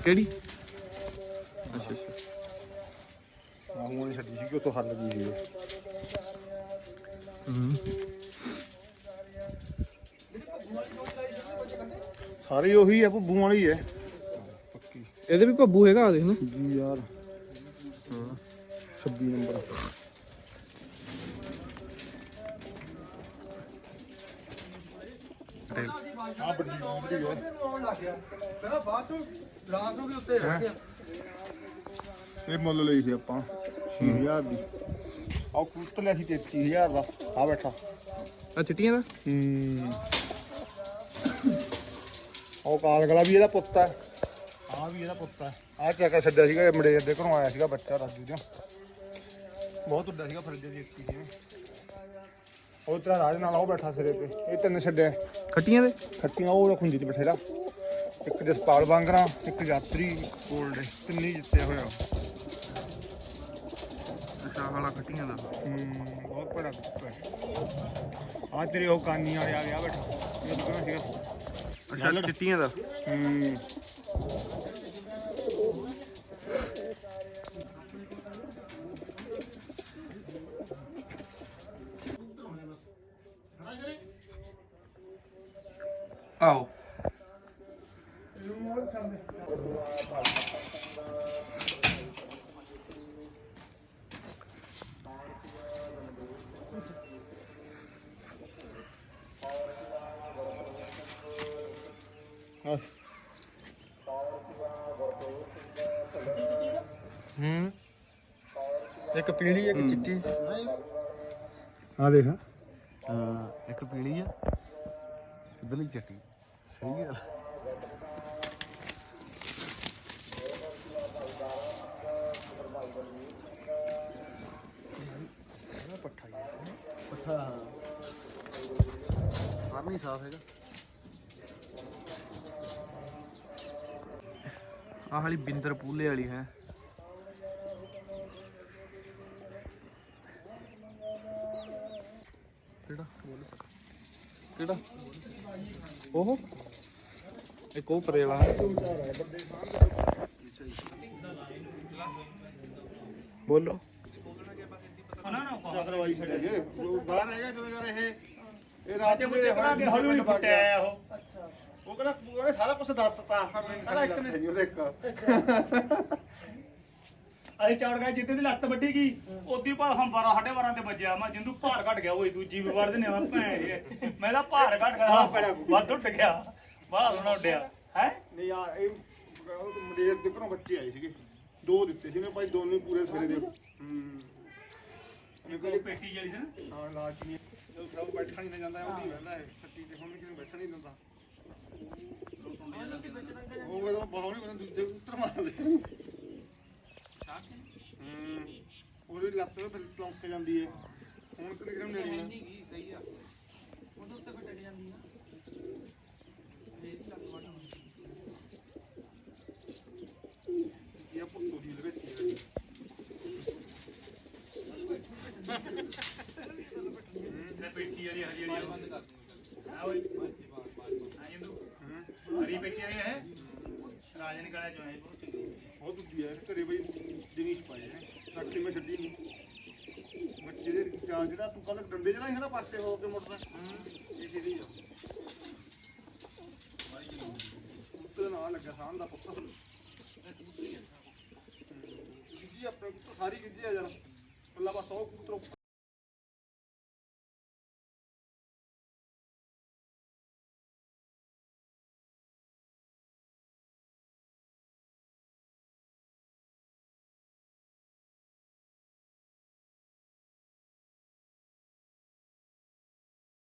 Keli, udah siap-siap, bangunnya jadi segitu, harganya gini. ਸਾਰੇ ਉਹੀ ਆ ਭੁੱਬੂ ਵਾਲੀ ਹੈ। ਪੱਕੀ ਇਹਦੇ ਵੀ ਭੱਬੂ ਹੈਗਾ ਆ ਦੇਖ ਨਾ ਜੀ ਯਾਰ। ਹਾਂ 26 ਨੰਬਰ। ਆ ਬੜੀ ਬੜੀ ਹੈ ਆਉਣ ਲੱਗ ਗਿਆ ਕਹਿੰਦਾ ਬਾਅਦ ਰਾਤ ਨੂੰ ਵੀ ਉੱਤੇ ਰਹਿ ਗਿਆ ਇਹ ਮੁੱਲ ਲਈ ਸੀ ਆਪਾਂ 6000 ਦੀ। ਆਹ ਕੁੱਤ ਲਿਆ ਸੀ 33000 ਦਾ। ਆ ਬੈਠਾ। ਆ ਚਿੱਟੀਆਂ ਦਾ? ਹੂੰ। ਉਹ ਕਾਲਗਲਾ ਵੀ ਇਹਦਾ ਪੁੱਤ ਹੈ। ਆ ਵੀ ਇਹਦਾ ਪੁੱਤ ਹੈ। ਆ ਚੱਕਾ ਛੱਡਿਆ ਸੀਗਾ ਇਹ ਮੜੇਰ ਦੇ ਘਰੋਂ ਆਇਆ ਸੀਗਾ ਬੱਚਾ ਰਾਜੂ ਦਾ ਬਹੁਤ ਉੱਡਾ ਸੀਗਾ ਫਰਿੱਜ ਦੀ ਇੱਕ ਸੀ ਉਹ ਤੇਰਾ ਰਾਜ ਨਾਲ ਉਹ ਬੈਠਾ ਸਿਰੇ ਤੇ ਇਹ ਤਿੰਨ ਛੱਡਿਆ ਖੱਟੀਆਂ ਦੇ? ਖੱਟੀਆਂ ਉਹ ਖੁੰਜੀ ਤੇ ਬੈਠੇਰਾ ਇੱਕ ਜਸਪਾਲ ਬਾਂਗਰਾ ਇੱਕ ਯਾਤਰੀ ਗੋਲਡ ਤਿੰਨੇ ਜਿੱਤਿਆ ਹੋਇਆ। ਅੱਛਾ ਵਾਲਾ ਖੱਟੀਆਂ ਦਾ। ਬਹੁਤ ਬੜਾ ਕੁੱਤਾ ਆ ਤੇਰੇ ਉਹ ਕਾਨੀ ਵਾਲੇ ਆ ਗਿਆ ਬੈਠਾ। ਇਹ ਦੁਕਾਨ ਸੀਗਾ। ਅੱਛਾ ਚਿੱਟੀਆਂ ਦਾ ਹੂੰ ਆਓ हम्म। एक पीली एक चिट्टी। हाँ देखा हाँ। एक पीली है इधर चिट्टी। सही है। पट्ठा पट्ठा हाँ। नहीं साफ़ है ਆਹ ਵਾਲੀ ਬਿੰਦਰ ਪੂਲੇ ਵਾਲੀ ਹੈ ਕਿਹੜਾ ਕਿਹੜਾ ਉਹ ਇੱਕ ਉਹ ਪਰੇ ਵਾਲਾ ਬੋਲੋ ਨਾ ਨਾ ਚੱਕਰਵਾਈ ਛੱਡਿਆ ਜੇ ਬਾਹਰ ਹੈਗਾ ਜਦੋਂ ਯਾਰ ਇਹ ਇਹ ਰਾਤ ਤੇ ਨੂੰ ਮੁੱਤੇ ਬਣਾ ਕੇ ਹੌਲੀ ਹੌਲੀ ਫੁੱਟਿਆ ਆ ਉਹ ਉਹ ਕਹਿੰਦਾ ਉਹਨੇ ਸਾਰਾ ਕੁਝ ਦੱਸਤਾ। ਕਹਿੰਦਾ ਇੱਕ ਨੇ ਉਹਦੇ ਇੱਕ ਅਸੀਂ ਚੌੜ ਗਏ ਜਿੱਤੇ ਦੀ ਲੱਤ ਵੱਡੀ ਗਈ ਉਦੀ ਭਾਰ ਹਮ 12 ਸਾਢੇ 12 ਤੇ ਵੱਜਿਆ। ਮੈਂ ਜਿੰਦੂ ਭਾਰ ਘਟ ਗਿਆ ਹੋਈ ਦੂਜੀ ਵੀ ਵੜ ਦੇ ਨੇ ਭੈਣ ਇਹ। ਮੈਂ ਤਾਂ ਭਾਰ ਘਟ ਗਿਆ ਵੱਧ ਉੱਡ ਗਿਆ। ਬਾਹਰ ਉਹਨਾਂ ਉੱਡਿਆ। ਹੈ? ਨਹੀਂ ਯਾਰ ਇਹ ਉਹ ਮੁੰਡੇ ਦੇ ਘਰੋਂ ਬੱਚੇ ਆਏ ਸੀਗੇ। ਦੋ ਦਿੱਤੇ ਸੀ ਨੇ ਭਾਈ ਦੋਨੇ ਪੂਰੇ ਸਿਰੇ ਦੇ ਹੂੰ। ਕੋਈ ਪੇਟੀ ਜਿਹੜੀ ਸੀ ਨਾ? ਹਾਂ ਲਾਸ਼ ਨਹੀਂ ਜਦੋਂ ਸਭ ਬੈਠਾ ਨਹੀਂ ਜਾਂਦਾ ਉਹਦੀ ਵਹਿੰਦਾ ਹੈ ਸੱਟੀ ਤੇ ਹੁਣ ਕਿਸੇ ਨੂੰ ਬੈਠਣ ਨਹੀਂ ਦਿੰਦਾ। ਉਹ ਜਦੋਂ ਬਾਹਰ ਨਹੀਂ ਬੰਦਾ ਦੂਜੇ ਉੱਤਰ ਮਾਰਦੇ ਹੂੰ ਉਹਦੀ ਲੱਤ ਤੇ ਫਿਰ ਲੌਂਕ ਕੇ ਜਾਂਦੀ ਹੈ ਹੁਣ ਕਿਹੜੇ ਕਿਹੜੇ ਨੇੜੇ ਨੇ ਇਹ ਪੁੱਤੋ ਦੀ ਲਵੇ ਪੇਟੀ ਵਾਲੀ ਹਰੀ ਵਾਲੀ ਬੰਦ ਕਰ ਆ ਓਏ ਆ ਜਿੰਦੂ ਹਰੀ ਪੇਟੀ ਵਾਲੀ ਹੈ ਰਾਜਨ ਕਾਲਾ ਚੋਂ ਹੈ ਬਹੁਤ ਚੰਗੀ ਬਹੁਤ ਦੁੱਖੀ ਹੈ ਘਰੇ ਬਈ ਜਿਨੀਸ ਪਾਏ ਨੇ। ਰੱਖੀ ਮੈਂ ਛੱਡੀ ਨਹੀਂ ਬੱਚੇ ਦੇ ਚਾਰ ਜਿਹੜਾ ਤੂੰ ਕੱਲ ਡੰਡੇ ਜਿਹੜਾ ਸੀ ਨਾ ਪਾਸੇ ਹੋ ਕੇ ਮੁੜਦਾ ਇਹ ਜਿਹਦੀ ਆ? ਉੱਤੇ ਨਾਲ ਲੱਗਾ ਸਾਹ ਦਾ ਪੁੱਤ। ਗਿੱਜੀ ਆਪਣੇ ਕੁੱਤ ਸਾਰੀ ਗਿੱਜੀ ਆ ਯਾਰ। ਪੱਲਾ ਬਸ ਉਹ ਕੁੱਤਰੋ